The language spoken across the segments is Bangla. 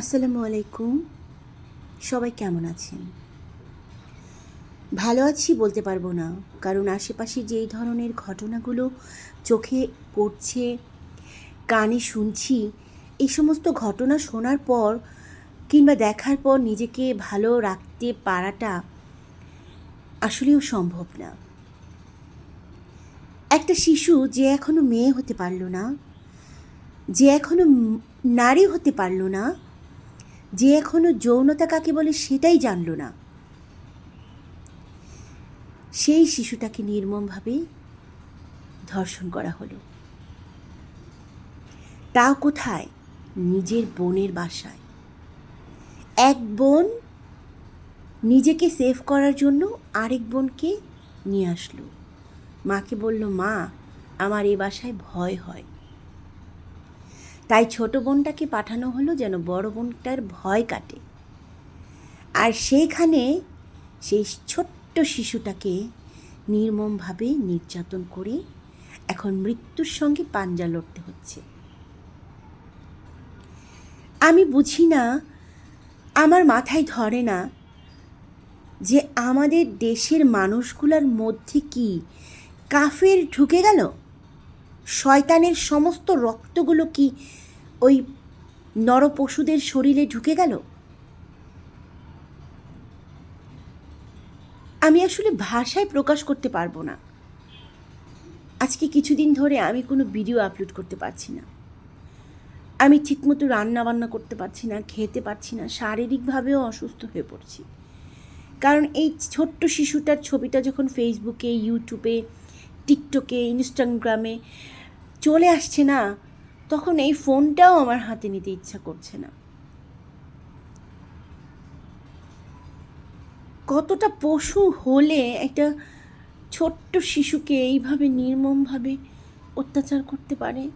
আসসালামু আলাইকুম। সবাই কেমন আছেন? ভালো আছি বলতে পারব না, কারণ আশেপাশে যেই ধরনের ঘটনাগুলো চোখে পড়ছে, কানে শুনছি, এই সমস্ত ঘটনা শোনার পর কিংবা দেখার পর নিজেকে ভালো রাখতে পারাটা আসলেও সম্ভব না। একটা শিশু যে এখনও মেয়ে হতে পারল না, যে এখনও উম নারী হতে পারল না যে এখনও যৌনতা কাকে বলে সেটাই জানলো না। সেই শিশুটাকে নির্মমভাবে ধর্ষণ করা হলো। তাও কোথায়? নিজের বোনের বাসায়। এক বোন নিজেকে সেভ করার জন্য আরেক বোনকে নিয়ে আসলো। মাকে বলল, মা, আমার এ বাসায় ভয় হয়। তাই ছোট বোনটাকে পাঠানো হলো যেন বড় বোনটার ভয় কাটে। আর সেইখানে সেই ছোট্ট শিশুটাকে নির্মমভাবে নির্যাতন করে এখন মৃত্যুর সঙ্গে পাঞ্জা লড়তে হচ্ছে। আমি বুঝি না, আমার মাথায় ধরে না যে আমাদের দেশের মানুষগুলোর মধ্যে কি কাফের ঢুকে গেল? শয়তানের সমস্ত রক্তগুলো কি ওই নরপশুদের শরীরে ঢুকে গেল? আমি আসলে ভাষায় প্রকাশ করতে পারব না। আজকে কিছুদিন ধরে আমি কোনো ভিডিও আপলোড করতে পারছি না। আমি ঠিকমতো রান্না বান্না করতে পারছি না, খেতে পারছি না, শারীরিকভাবেও অসুস্থ হয়ে পড়ছি। কারণ এই ছোট্ট শিশুটার ছবিটা যখন ফেসবুকে ইউটিউবে টিকটকে ইনস্টাগ্রামে চলে আসছে না তখন এই ফোনটাও আমার হাতে নিতে ইচ্ছা করছে না। কতটা পশু হলে একটা ছোট্ট শিশুকে এইভাবে নির্মমভাবে অত্যাচার করতে পারে?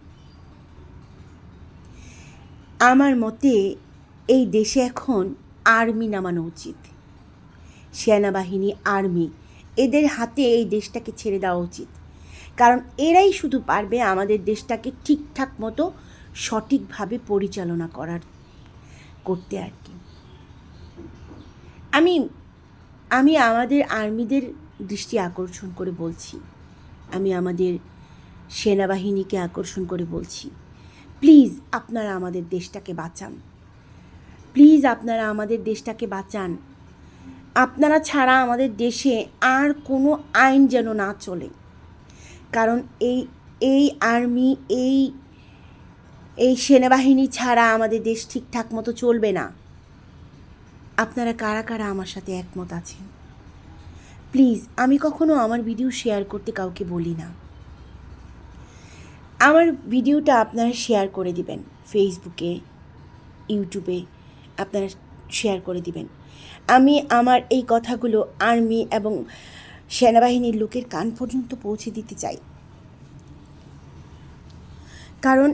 আমার মতে এই দেশে এখন আর্মি নামানো উচিত। সেনাবাহিনী, আর্মি, এদের হাতে এই দেশটাকে ছেড়ে দেওয়া উচিত। কারণ এরাই শুধু পারবে আমাদের দেশটাকে ঠিকঠাক মতো সঠিকভাবে পরিচালনা করার, করতে আর কি। আমি আমি আমাদের আর্মিদের দৃষ্টি আকর্ষণ করে বলছি। আমি আমাদের সেনাবাহিনীকে আকর্ষণ করে বলছি। প্লিজ আপনারা আমাদের দেশটাকে বাঁচান। প্লিজ আপনারা আমাদের দেশটাকে বাঁচান। আপনারা ছাড়া আমাদের দেশে আর কোনো আইন যেন না চলে। কারণ এই এই আর্মি, এই এই সেনাবাহিনী ছাড়া আমাদের দেশ ঠিকঠাক মতো চলবে না। আপনারা কারা কারা আমার সাথে একমত আছেন? প্লিজ, আমি কখনো আমার ভিডিও শেয়ার করতে কাউকে বলি না। আমার ভিডিওটা আপনারা শেয়ার করে দিবেন ফেসবুকে, ইউটিউবে আপনারা শেয়ার করে দিবেন। আমি আমার এই কথাগুলো আর্মি এবং সেনাবাহিনীর লোকের কান পর্যন্ত পৌঁছে দিতে চাই। কারণ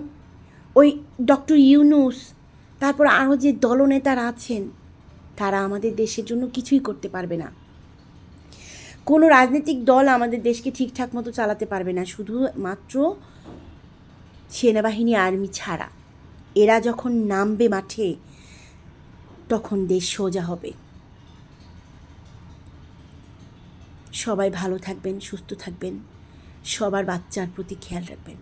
ওই ডক্টর ইউনুস, তারপর আরও যে দলনেতারা আছেন, তারা আমাদের দেশের জন্য কিছুই করতে পারবে না। কোনো রাজনৈতিক দল আমাদের দেশকে ঠিকঠাক মতো চালাতে পারবে না শুধু মাত্র সেনাবাহিনী আর্মি ছাড়া। এরা যখন নামবে মাঠে, তখন দেশ সোজা হবে। সবাই ভালো থাকবেন, সুস্থ থাকবেন, সবার বাচ্চার প্রতি খেয়াল রাখবেন।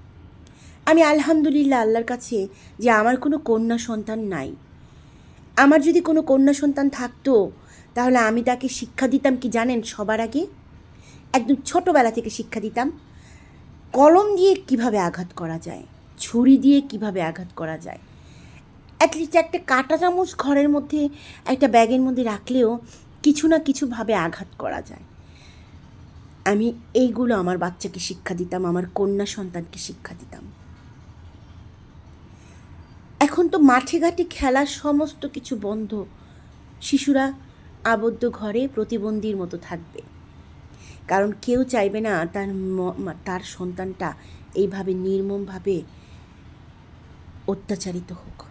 আমি আলহামদুলিল্লাহ আল্লাহর কাছে যে আমার কোনো কন্যা সন্তান নাই। আমার যদি কোনো কন্যা সন্তান থাকতো, তাহলে আমি তাকে শিক্ষা দিতাম কি জানেন সবার আগে? একদম ছোটোবেলা থেকে শিক্ষা দিতাম, কলম দিয়ে কীভাবে আঘাত করা যায়, ছুরি দিয়ে কীভাবে আঘাত করা যায়। অ্যাটলিস্ট একটা কাঁটা চামচ ঘরের মধ্যে, একটা ব্যাগের মধ্যে রাখলেও কিছু না কিছুভাবে আঘাত করা যায়। আমি এইগুলো আমার বাচ্চাকে শিক্ষা দিতাম, আমার কন্যা সন্তানকে শিক্ষা দিতাম। এখন তো মাঠে ঘাটে খেলার সমস্ত কিছু বন্ধ। শিশুরা আবদ্ধ ঘরে প্রতিবন্ধীর মতো থাকবে। কারণ কেউ চাইবে না তার তার সন্তানটা এইভাবে নির্মমভাবে অত্যাচারিত হোক।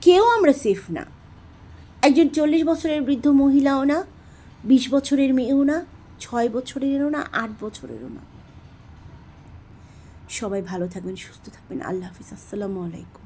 কেউ আমরা সেফ না। একজন চল্লিশ বছরের বৃদ্ধ মহিলাও না, বিশ বছরের মেয়েও না ছয় বছরেরও না, আট বছরেরও না। সবাই ভালো থাকবেন, সুস্থ থাকবেন। আল্লাহ হাফিজ। আসসালামু আলাইকুম।